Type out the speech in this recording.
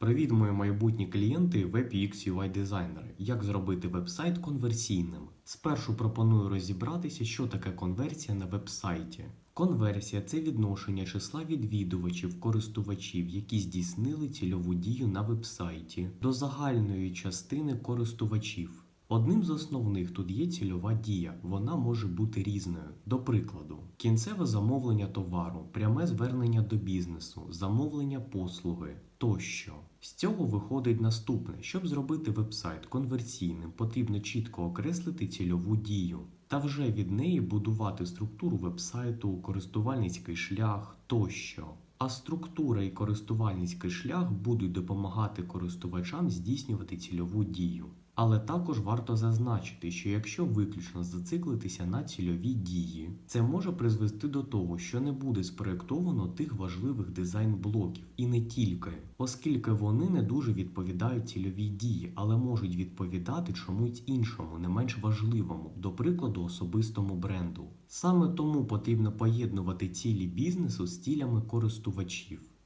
Привіт, мої майбутні клієнти WebUX UI дизайнери. Як зробити вебсайт конверсійним? Спершу пропоную розібратися, що таке конверсія на вебсайті. Конверсія це відношення числа відвідувачів, користувачів, які здійснили цільову дію на вебсайті, до загальної частини користувачів. Одним з основних тут є цільова дія. Вона може бути різною. До прикладу, кінцеве замовлення товару, пряме звернення до бізнесу, замовлення послуги тощо. З цього виходить наступне: щоб зробити вебсайт конверсійним, потрібно чітко окреслити цільову дію та вже від неї будувати структуру вебсайту, користувальницький шлях тощо. А структура і користувальницький шлях будуть допомагати користувачам здійснювати цільову дію. Але також варто зазначити, що якщо виключно зациклитися на цільовій дії, це може призвести до того, що не буде спроєктовано тих важливих дизайн-блоків, і не тільки, оскільки вони не дуже відповідають цільовій дії, але можуть відповідати чомусь іншому, не менш важливому, до прикладу, особистому бренду. Саме тому потрібно поєднувати цілі бізнесу з цілями користувачів.